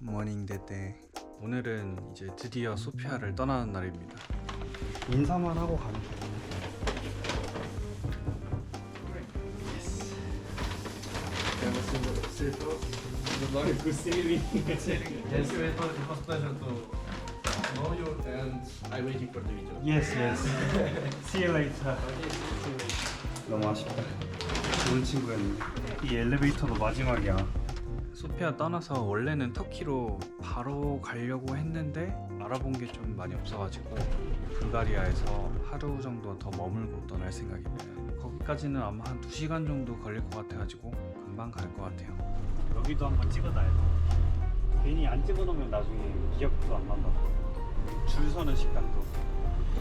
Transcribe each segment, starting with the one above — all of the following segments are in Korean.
모닝 데데 오늘은 이제 드디어 소피아를 떠나는 날입니다 인사만 하고 가면 돼. Yes, yes. See you later. 너무 아쉽다. 좋은 친구였는데. 이 엘리베이터도 마지막이야. 소피아 떠나서 원래는 터키로 바로 가려고 했는데 알아본 게 좀 많이 없어가지고 불가리아에서 하루 정도 더 머물고 떠날 생각입니다 거기까지는 아마 한 2시간 정도 걸릴 것 같아가지고 금방 갈 것 같아요 여기도 한번 찍어놔야 돼. 괜히 안 찍어놓으면 나중에 기억도 안 난다. 줄 서는 식당도.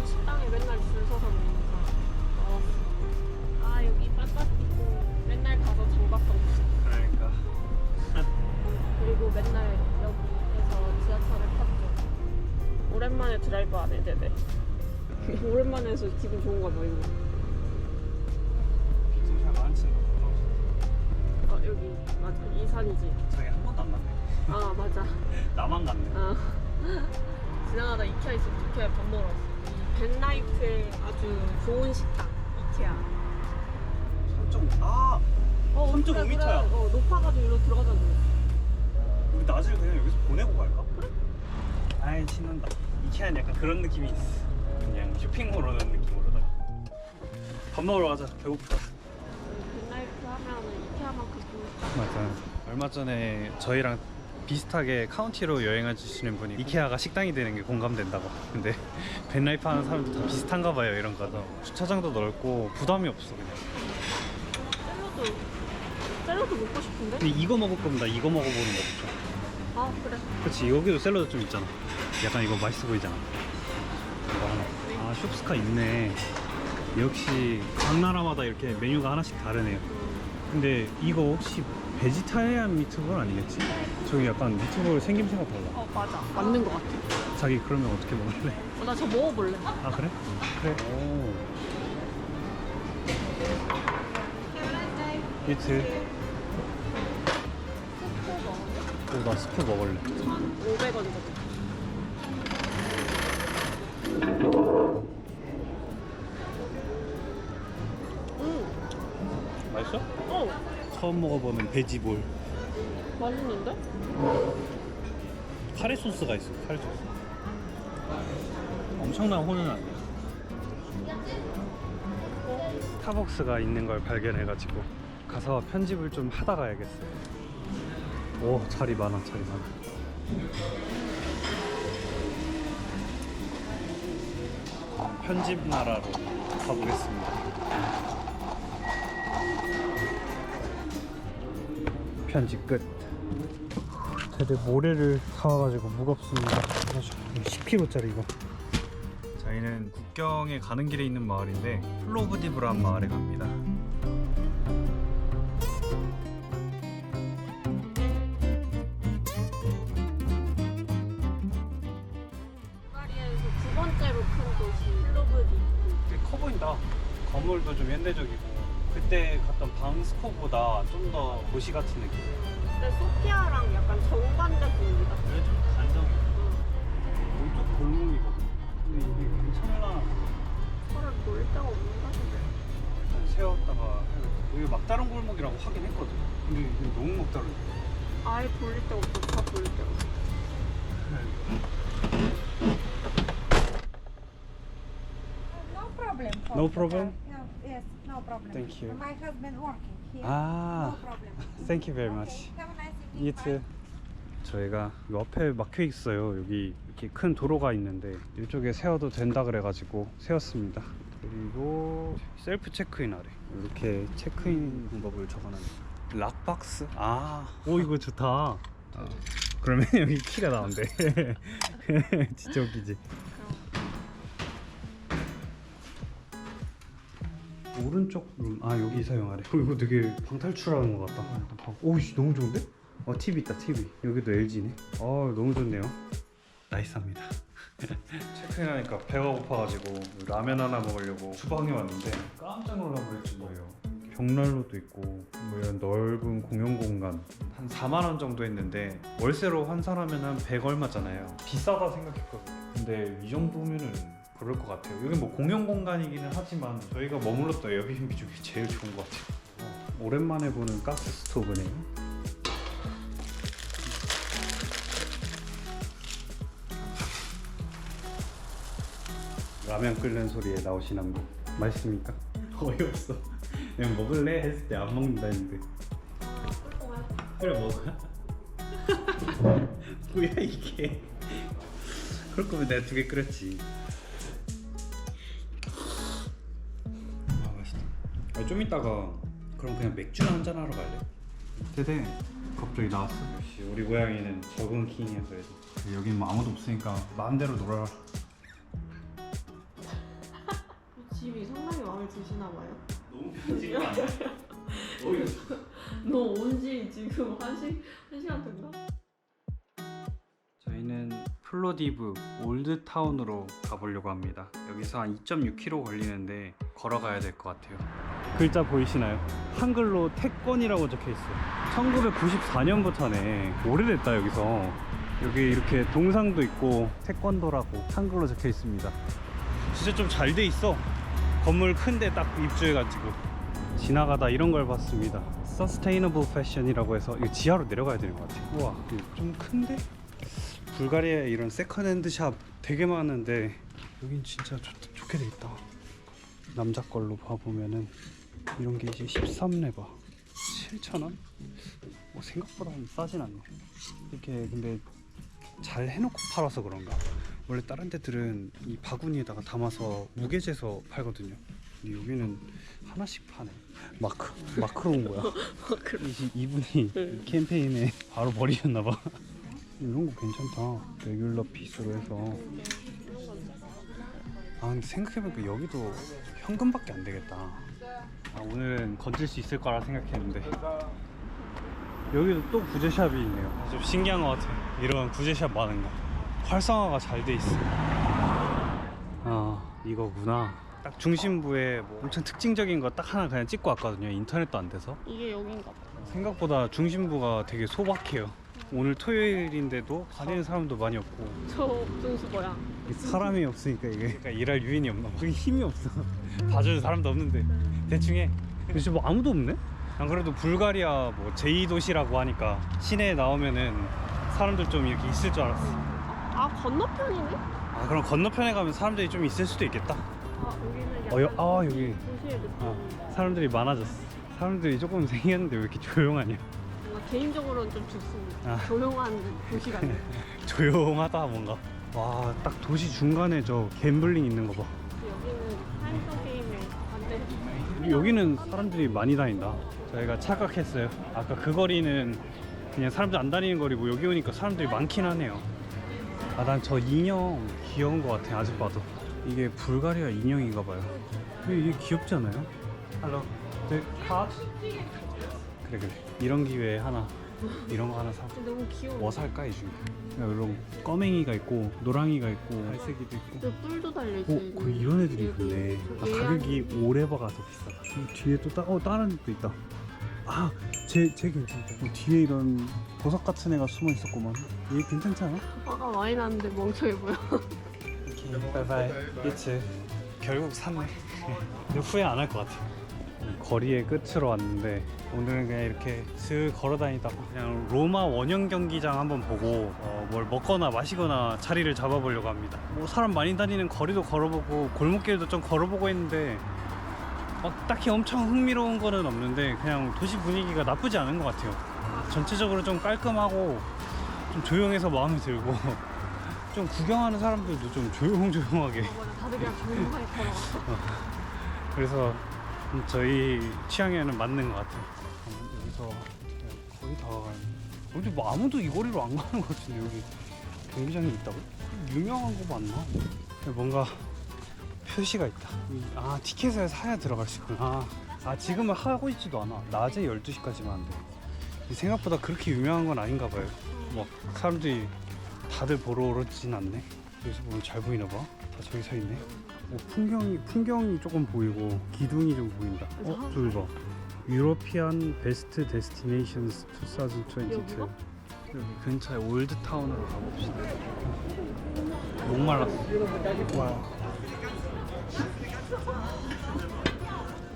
식당에 맨날 줄 서서 먹으니까 나왔어. 가서 장봤던 곳. 그러니까. 그리고 맨날 여기에서 지하철을 탔죠. 오랜만에 드라이브 안 해, 네네. 오랜만에 해서 기분 좋은 거 뭐, 이거. 기차가 안 친다. 어, 여기, 맞아. 이 산이지. 저기 한 번도 안 갔네. 아, 맞아. 나만 갔네. 아. 지나가다 이케아 있어. 이케아 밥 먹으러 왔어. 이 벤라이트의 아주 좋은 식당. 이케아. 3.5. 아! 어, 3.5 그래, 미터야. 그래. 어, 높아가지고 이리로 들어가자고. 우리 낮을 그냥 여기서 보내고 갈까? 그래. 아이 신난다. 이케아는 약간 그런 느낌이 있어. 그냥 쇼핑몰 오는 느낌으로다가. 밥 먹으러 가자. 배고프다. 하면은 이케아만큼. 맞아. 얼마 전에 저희랑 비슷하게 카운티로 여행해 주시는 분이 이케아가 식당이 되는 게 공감된다고. 근데 벤라이프 하는 사람들 다 비슷한가 봐요. 이런 거도. 주차장도 넓고 부담이 없어 그냥. 샐러드 샐러드 먹고 싶은데? 근데 이거 먹을 거면 나 이거 먹어보는 거 없죠. 아 그래 그렇지 여기도 샐러드 좀 있잖아. 약간 이거 맛있어 보이잖아. 이거 하나. 아 숍스카 있네. 역시 각 나라마다 이렇게 메뉴가 하나씩 다르네요. 근데 이거 혹시 베지타리안 미트볼 아니겠지? 저기 약간 미트볼 생김새가 달라. 어 맞아 맞는 것 같아 자기 그러면 어떻게 먹을래? 어, 나저 먹어볼래 아 그래? 그래. 오. 미트. 오, 나 스프 먹을래. 500원이거든 음, 맛있어? 어 처음 먹어보는 베지볼. 맛있는데? 카레 소스가 있어. 카레 소스. 엄청난 혼은 아니야. 스타벅스가 있는 걸 발견해가지고 가서 편집을 좀 하다 가야겠어요. 오 자리 많아 자리 많아. 편집 나라로 가보겠습니다. 편집 끝. 다들 모래를 사와가지고 무겁습니다. 10kg짜리 이거. 저희는 국경에 가는 길에 있는 마을인데 플로브디브란 마을에 갑니다. 번째로 큰 도시 플로브디 꽤커 보인다. 건물도 좀 현대적이고 그때 갔던 방스코보다 좀 더 도시 같은 느낌. 근데 소피아랑 약간 정반대 분위기다 그래 좀 단정해. 오쪽 골목이거든. 근데 이게 괜찮을라나? 서로 놀 데가 없는가 보네 일단 세웠다가 해야겠다. 여기 막다른 골목이라고 하긴 했거든. 근데 이게 너무 막다른. 아예 돌릴 데가 없어 다 돌릴 데가 없어 No problem. for No problem? No, yes, no problem. Thank you. My husband working here. 아. No problem. Thank you very much. Okay. Have a nice evening. You too. 저희가 요 앞에 막혀 있어요. 여기 이렇게 큰 도로가 있는데 이쪽에 세워도 된다 그래가지고 세웠습니다. 그리고 셀프 체크인 아래 이렇게 체크인 방법을 적어놨네. 락박스? 아, 오 이거 좋다. 아, 그러면 여기 키가 나온대. 진짜 웃기지. 오른쪽 룸, 아 여기 사용하래. 어, 이거 되게 방탈출하는 것 같다. 봐. 오씨 너무 좋은데? 어 TV 있다 TV. 여기도 LG네. 어 너무 좋네요. 나이스합니다. 체크인하니까 배가 고파가지고 라면 하나 먹으려고 주방에 왔는데 깜짝 놀라버릴 정도예요. 이렇게 벽난로도 있고 뭐 이런 넓은 공용 공간 한 4만 원 정도 했는데 월세로 환산하면 한 100 얼마잖아요. 비싸다 생각했거든요. 근데 이 정도면은 그럴 것 같아요. 여기 뭐 공용 공간이기는 하지만 저희가 머물렀던 에어비앤비 중에 제일 좋은 것 같아요. 어, 오랜만에 보는 가스 스토브네요. 라면 끓는 소리에 나오시는 분 맛있습니까? 어이없어 그냥 먹을래? 했을 때 안 먹는다 했는데 그래 먹어 뭐야 이게 그럴 거면 내가 두 개 끓였지 아, 좀 이따가 그럼 그냥 맥주나 한잔 하러 갈래? 대대 갑자기 나왔어 역시 우리 고양이는 적응 킹이야 그래도 여긴 뭐 아무도 없으니까 마음대로 놀아라 집이 상당히 마음에 드시나 봐요. 너무 편지가 않아 어이없어 너 온 지 지금 한, 시, 한 시간 됐나? 저희는 플로디브 올드타운으로 가보려고 합니다. 여기서 한 2.6km 걸리는데 걸어가야 될 것 같아요. 글자 보이시나요? 한글로 태권이라고 적혀 있어요. 1994년부터네. 오래됐다 여기서. 여기 이렇게 동상도 있고 태권도라고 한글로 적혀 있습니다. 진짜 좀 잘 돼 있어. 건물 큰데 딱 입주해가지고 지나가다 이런 걸 봤습니다. Sustainable Fashion이라고 해서 이거 지하로 내려가야 되는 것 같아요. 우와, 좀 큰데? 불가리아에 이런 세컨핸드 샵 되게 많은데 여긴 진짜 좋, 좋게 돼 있다. 남자 걸로 봐보면은 이런 게 이제 13레바 7,000원? 뭐 생각보다 싸진 않네. 이렇게 근데 잘 해놓고 팔아서 그런가? 원래 다른 데들은 이 바구니에다가 담아서 무게 재서 팔거든요. 근데 여기는 하나씩 파네. 마크 마크로인 거야. 이- 이분이 응. 캠페인에 바로 버리셨나봐. 이런 거 괜찮다. 레귤러 피스로 해서. 아 근데 생각해보니까 여기도 현금밖에 안 되겠다. 아, 오늘은 건질 수 있을 거라 생각했는데 여기도 또 구제샵이 있네요. 좀 신기한 것 같아. 이런 구제샵 많은 거. 활성화가 잘 돼 있어. 아 이거구나. 딱 중심부에 뭐 엄청 특징적인 거 딱 하나 그냥 찍고 왔거든요. 인터넷도 안 돼서. 이게 여긴가 봐. 생각보다 중심부가 되게 소박해요. 오늘 토요일인데도 다니는 사람도 많이 없고 저 등수 뭐야? 사람이 없으니까 이게 그러니까 일할 유인이 없나 봐. 힘이 없어. 봐주는 사람도 없는데 대충 해. 근데 뭐 아무도 없네? 안 그래도 불가리아 뭐 제2도시라고 하니까 시내에 나오면은 사람들 좀 이렇게 있을 줄 알았어. 아 건너편이네? 아 그럼 건너편에 가면 사람들이 좀 있을 수도 있겠다. 아 여기는 어, 여- 약간 아, 여기. 도시의 느낌. 어, 사람들이 많아졌어. 사람들이 조금 생겼는데 왜 이렇게 조용하냐? 개인적으로는 좀 좋습니다. 아. 조용한 도시 같네. 조용하다 뭔가. 와 딱 도시 중간에 저 갬블링 있는 거 봐. 여기는 타임성 게임에 반대. 여기는 사람들이 많이 다닌다. 저희가 착각했어요. 아까 그 거리는 그냥 사람들 안 다니는 거리고 여기 오니까 사람들이 많긴 하네요. 아 난 저 인형 귀여운 것 같아 아직 봐도. 이게 불가리아 인형인가 봐요. 근데 이게 귀엽지 않아요? 네, 카. 그래 그래. 이런 기회에 하나 이런 거 하나 사. 너무 귀여워. 뭐 살까 이 중에? 이런 꺼맹이가 있고 노랑이가 있고 갈색이도 있고. 저 뿔도 달려있어. 어, 그 이런 애들이 있네. 아, 가격이 오레바가 더 비싸다. 이 뒤에 또 따, 어, 다른 애도 있다. 아, 쟤, 쟤 괜찮다. 어, 뒤에 이런 보석 같은 애가 숨어 있었구만. 얘 괜찮지 않아? 화가 많이 나는데 멍청해 보여. 오케이, 바이바이. 이츠. 결국 샀네. 근데 후회 안 할 것 같아. 이 거리의 끝으로 왔는데 오늘은 그냥 이렇게 슥 걸어 다니다가 그냥 로마 원형 경기장 한번 보고 어, 뭘 먹거나 마시거나 자리를 잡아보려고 합니다. 뭐 사람 많이 다니는 거리도 걸어보고 골목길도 좀 걸어보고 했는데 막 딱히 엄청 흥미로운 거는 없는데 그냥 도시 분위기가 나쁘지 않은 것 같아요. 전체적으로 좀 깔끔하고 좀 조용해서 마음에 들고 좀 구경하는 사람들도 좀 조용조용하게 저번에 다들 그냥 조용하게 걸어갔어. 그래서 저희 취향에는 맞는 것 같아요. 어, 여기서 거의 다 가는. 근데 뭐 아무도 이 거리로 안 가는 것 같은데 여기 경기장이 있다고? 유명한 거 맞나? 뭔가 표시가 있다. 이- 아 티켓을 사야 들어갈 수 있구나. 아 지금은 하고 있지도 않아. 낮에 12시까지만 한대. 생각보다 그렇게 유명한 건 아닌가 봐요. 뭐 사람들이 다들 보러 오르진 않네. 여기서 보면 잘 보이나 봐. 다 저기 서 있네. 어, 풍경이 풍경이 조금 보이고 기둥이 좀 보인다. 어 저기 봐. 유로피안 베스트 데스티네이션스 2022 여기가? 여기 근처에 올드타운으로 가봅시다. 목말랐어 와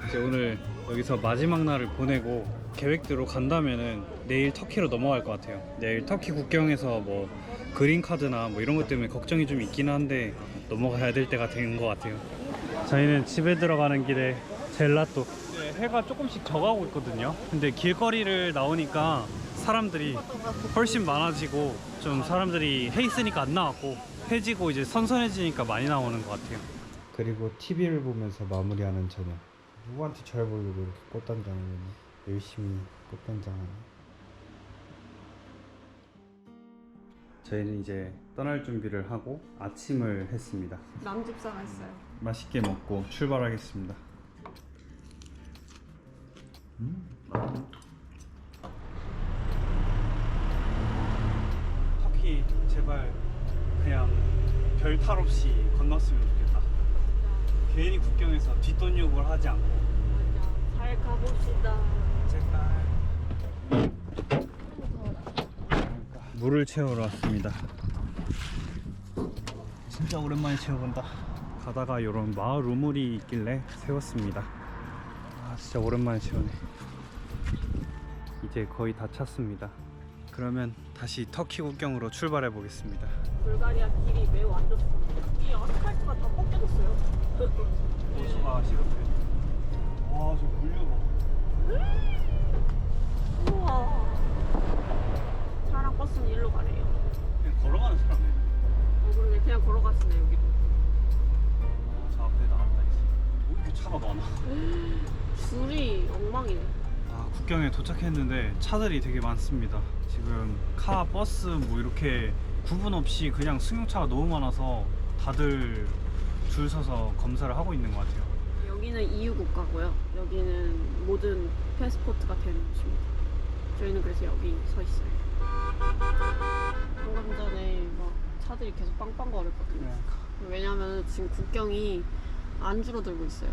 이제 오늘 여기서 마지막 날을 보내고 계획대로 간다면은 내일 터키로 넘어갈 것 같아요 내일 터키 국경에서 뭐 그린 카드나 뭐 이런 것 때문에 걱정이 좀 있긴 한데 넘어가야 될 때가 된 것 같아요. 저희는 집에 들어가는 길에 젤라또. 네, 해가 조금씩 져가고 있거든요. 근데 길거리를 나오니까 사람들이 훨씬 많아지고 좀 사람들이 해 있으니까 안 나왔고 해지고 이제 선선해지니까 많이 나오는 것 같아요. 그리고 TV를 보면서 마무리하는 저녁. 누구한테 잘 보려고 이렇게 꽃단장을 열심히 꽃단장하네 저희는 이제 떠날 준비를 하고 아침을 했습니다 남집사가 있어요. 맛있게 먹고 출발하겠습니다. 터키 제발 그냥 별 탈 없이 건넜으면 좋겠다. 괜히 국경에서 뒷돈 요구를 하지 않고 맞아. 잘 가봅시다. 제발. 물을 채우러 왔습니다. 진짜 오랜만에 채워본다. 가다가 이런 마을 우물이 있길래 세웠습니다. 아 진짜 오랜만에 채우네. 이제 거의 다 찼습니다. 그러면 다시 터키 국경으로 출발해 보겠습니다. 불가리아 길이 매우 안 좋습니다. 이 아스팔트가 다 꺾여졌어요. 호수가 시급해. 와저 물려. 우와. 버스는 일로 가래요. 그냥 걸어가는 사람들. 어, 그러게 그냥 걸어갔으네 여기로. 아, 저 앞에 나왔다 있어. 왜 이렇게 차가 많아? 줄이 엉망이네. 아, 국경에 도착했는데 차들이 되게 많습니다. 지금 카, 버스 뭐 이렇게 구분 없이 그냥 승용차가 너무 많아서 다들 줄 서서 검사를 하고 있는 것 같아요. 여기는 EU 국가고요. 여기는 모든 패스포트가 되는 곳입니다. 저희는 그래서 여기 서 있어요. 방금 전에 막 차들이 계속 빵빵거렸거든요. 왜냐면 지금 국경이 안 줄어들고 있어요.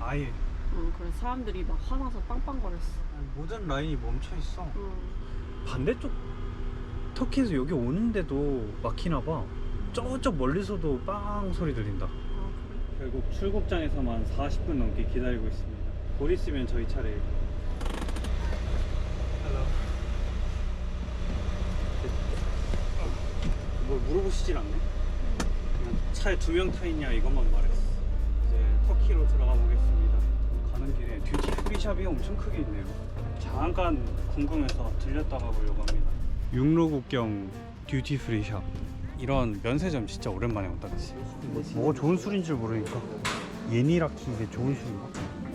아예 어, 그래서 사람들이 막 화나서 빵빵거렸어. 모든 라인이 멈춰 있어. 어, 반대쪽 터키에서 여기 오는데도 막히나 봐. 저쪽 멀리서도 빵 소리 들린다. 아, 그래. 결국 출국장에서만 40분 넘게 기다리고 있습니다. 곧 있으면 저희 차례. 뭘 물어보시질 않네. 그냥 차에 두 명 타 있냐 이것만 말했어. 이제 터키로 들어가 보겠습니다. 가는 길에 듀티 프리샵이 엄청 크게 있네요. 잠깐 궁금해서 들렸다 가 보려고 합니다. 육로 국경 듀티 프리샵. 이런 면세점 진짜 오랜만에 온다 그치? 뭐가 좋은 술인 줄 모르니까 예니 라키 이게 좋은 술인가?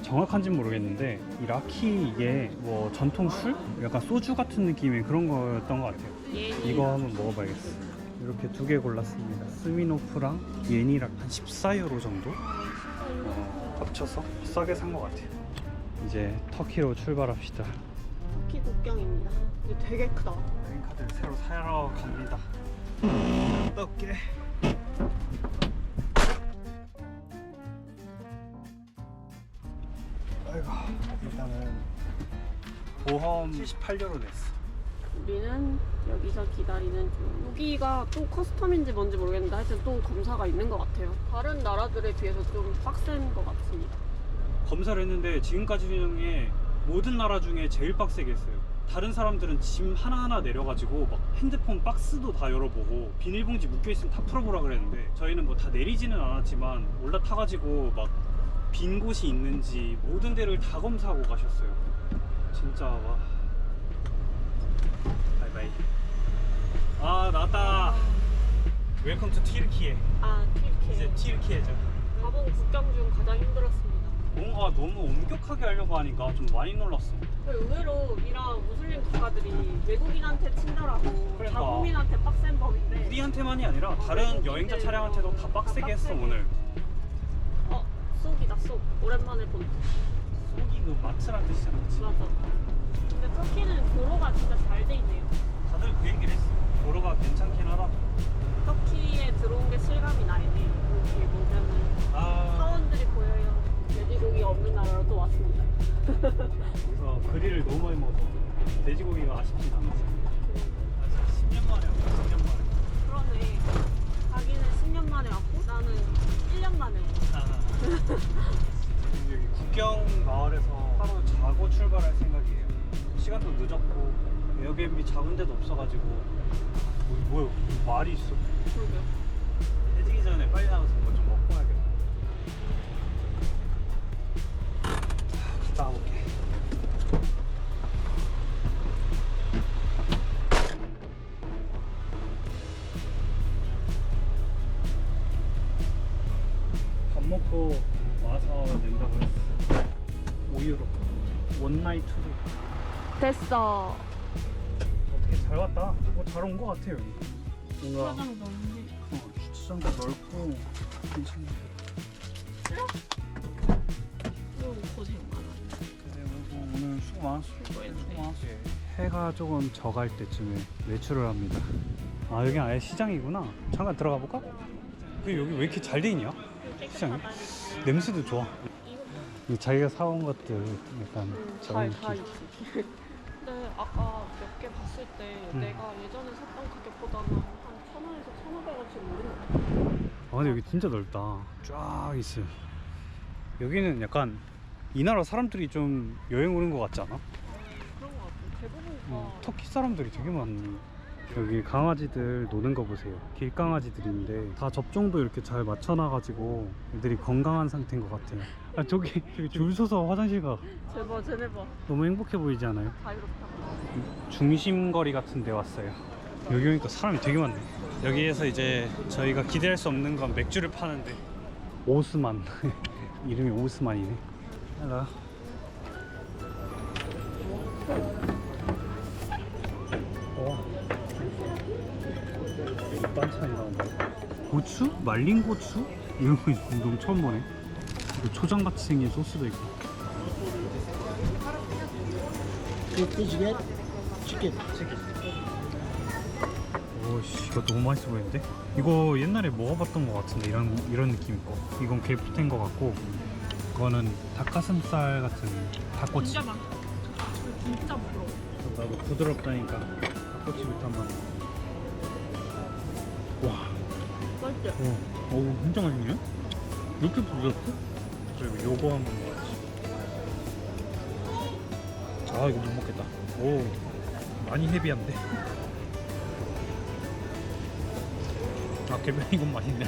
정확한진 모르겠는데 이 라키 이게 뭐 전통 술? 약간 소주 같은 느낌의 그런 거였던 것 같아요. 이거 한번 먹어봐야겠어 이렇게 두 개 골랐습니다 스미노프랑 예니락 한 14유로 정도? 어, 합쳐서 싸게 산 것 같아요 이제 터키로 출발합시다 터키 국경입니다. 이게 되게 크다. 그린카드를 새로 사러 갑니다 어깨 아이고 일단은 보험 78유로 냈어 우리는 여기서 기다리는 중. 여기가 또 커스텀인지 뭔지 모르겠는데 하여튼 또 검사가 있는 것 같아요. 다른 나라들에 비해서 좀 빡센 것 같습니다. 검사를 했는데 지금까지 중에 모든 나라 중에 제일 빡세게 했어요. 다른 사람들은 짐 하나하나 내려가지고 막 핸드폰 박스도 다 열어보고 비닐봉지 묶여있으면 다 풀어보라 그랬는데 저희는 뭐 다 내리지는 않았지만 올라타가지고 막 빈 곳이 있는지 모든 데를 다 검사하고 가셨어요. 진짜 와. 바이바이. 아 나왔다. 웰컴 투 티르키예. 아, 이제 이렇게 티르키예죠. 가본 국경 중 가장 힘들었습니다. 뭔가 너무 엄격하게 하려고 하니까 좀 많이 놀랐어. 의외로 이런 무슬림 국가들이 외국인한테 친절하고 그러니까. 자국민한테 빡센 법인데 우리한테만이 아니라 다른 여행자 차량한테도 다 빡세게 했어 오늘. 어, 쏙이다 쏙. 오랜만에 본. 속이 그 마트란 뜻이잖아. 맞아. 터키는 도로가 진짜 잘 돼 있네요. 다들 그 얘기를 했어. 도로가 괜찮긴 하다. 터키에 들어온 게 실감이 나네. 여기 보면은 아 사원들이 보여요. 돼지고기가 없는 나라로 또 왔습니다. 그래서 그릴을 너무 많이 먹어서 돼지고기가 아쉽진 않았어. 에어비앤비 잡은 데도 없어가지고 뭐, 뭐야 말이 있어. 그러게요. 해지기 전에 빨리 나가서 뭐 좀 먹고 와야겠다. 갔다 와볼게. 밥 먹고 와서 낸다고 했어. 5유로. 원나잇 투로. 됐어. 어떻게 잘 왔다. 뭐잘온거 같아 여기. 뭔가 화장 너무 어, 주차장도 넓고 괜찮네. 너무 고생 많아. 그래 뭐 오늘 수고 많았어. 수고했네. 해가 조금 져갈 때쯤에 외출을 합니다. 아 여기 아예 시장이구나. 잠깐 들어가 볼까? 그 여기 왜 이렇게 잘 돼 있냐? 시장이? 냄새도 좋아. 이 자기가 사온 것들 약간 저런 잘 다 느낌. 있지. 아까 몇 개 봤을 때 음. 내가 예전에 샀던 가격보다는 한 1,000원에서 1,500원씩 오르는 아 근데 여기 진짜 넓다. 쫙 있어요. 여기는 약간 이 나라 사람들이 좀 여행 오는 것 같지 않아? 그런 거 같아. 대부분 다 어, 터키 사람들이 되게 많네. 여기 강아지들 노는 거 보세요. 길강아지들인데 다 접종도 이렇게 잘 맞춰놔가지고 애들이 건강한 상태인 것 같아요. 아 저기 저기 줄 서서 화장실 가 제발 쟤네 봐. 너무 행복해 보이지 않아요? 자유롭다. 중심거리 같은 데 왔어요. 여기 오니까 사람이 되게 많네. 여기에서 이제 저희가 기대할 수 없는 건 맥주를 파는데 오스만 이름이 오스만이네. 어. 고추? 말린 고추? 이런 거 너무 처음 보네. 이거 초장같이 생긴 소스도 있고. 오씨 이거 너무 맛있어 보이는데? 이거 옛날에 먹어봤던 것 같은데 이런 이런 느낌일 거. 이건 게프텐 것 같고 이거는 닭가슴살 같은 닭꼬치. 진짜 많다. 진짜 부러워. 나도 부드럽다니까 닭꼬치부터 한번. 어, 어우 진짜 맛있네. 왜 이렇게 부드럽지? 그리고 요거 한번 먹어야지. 아 이거 못 먹겠다. 오, 많이 헤비한데. 아 개별 이건 맛있네.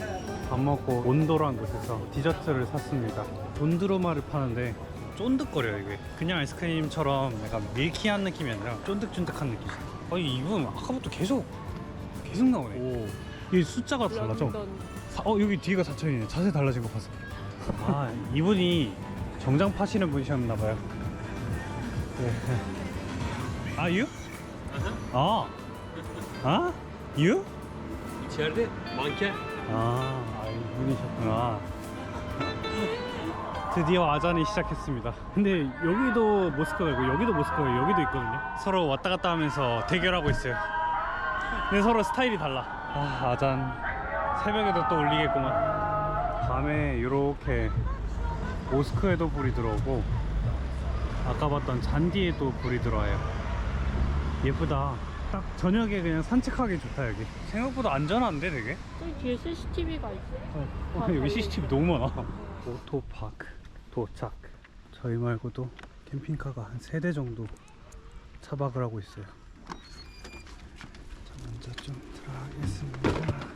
밥 먹고 온도란 곳에서 디저트를 샀습니다. 돈드로마를 파는데 쫀득거려요 이게. 그냥 아이스크림처럼 약간 밀키한 느낌이 아니라 쫀득쫀득한 느낌이. 아니 이건 아까부터 계속 계속 나오네. 오, 이 숫자가 달라져. 사- 어 여기 뒤가 4천이네 자세 달라진 거 봤어 아 이분이 정장 파시는 분이셨나 봐요 네. 아 you? 아 아? you? İçeride manken. 아, 아 이분이셨구나 드디어 아잔이 시작했습니다 근데 여기도 모스크바고 여기도 모스크바고 여기도 있거든요 서로 왔다 갔다 하면서 대결하고 있어요 근데 서로 스타일이 달라 아 아잔 새벽에도 또 울리겠구만 밤에 이렇게 모스크에도 불이 들어오고 아까 봤던 잔디에도 불이 들어와요 예쁘다 딱 저녁에 그냥 산책하기 좋다 여기 생각보다 안전한데 되게 저기 뒤에 CCTV가 있어. 어, 다 여기 CCTV 너무 많아. 오토파크 도착. 저희 말고도 캠핑카가 한세대 정도 차박을 하고 있어요. 자, 먼저 좀 들어가겠습니다.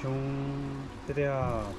슝, 드디어